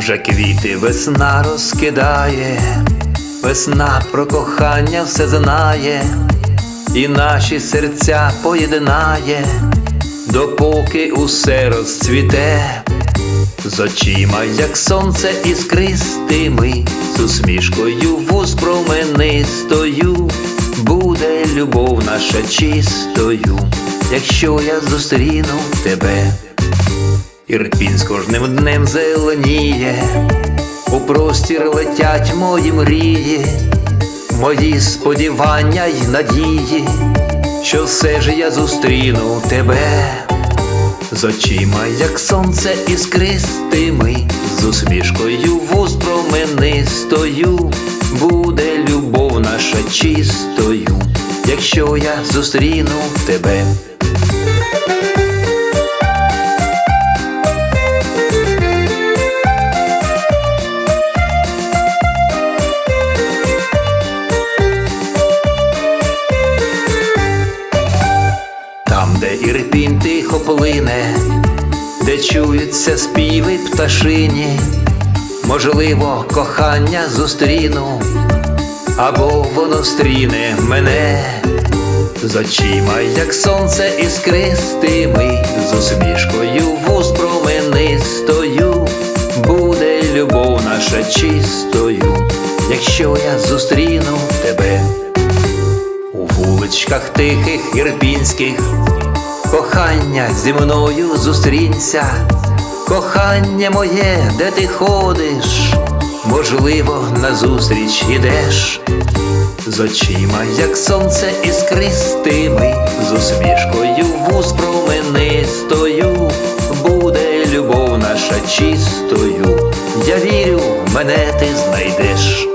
Квіти весна розкидає, весна про кохання все знає, і наші серця поєднає, допоки усе розцвіте, з очима, як сонце іскристими, з усмішкою вуз променистою, буде любов наша чистою, якщо я зустріну тебе. Ірпінь з кожним днем зеленіє, у простір летять мої мрії, мої сподівання й надії, що все ж я зустріну тебе, з очима, як сонце іскристими, з усмішкою вуз променистою, буде любов наша чистою, якщо я зустріну тебе. Ірпінь тихо плине, де чуються співи пташині, можливо, кохання зустріну, або воно стріне мене. З очима, як сонце іскристими, з усмішкою вуз променистою, буде любов наша чистою, якщо я зустріну тебе. У вуличках тихих ірпінських Кохання зі мною зустрінься, кохання моє, де ти ходиш, можливо, назустріч ідеш, з очима, як сонце іскристими, з усмішкою вуз променистою, буде любов наша чистою, я вірю, мене ти знайдеш.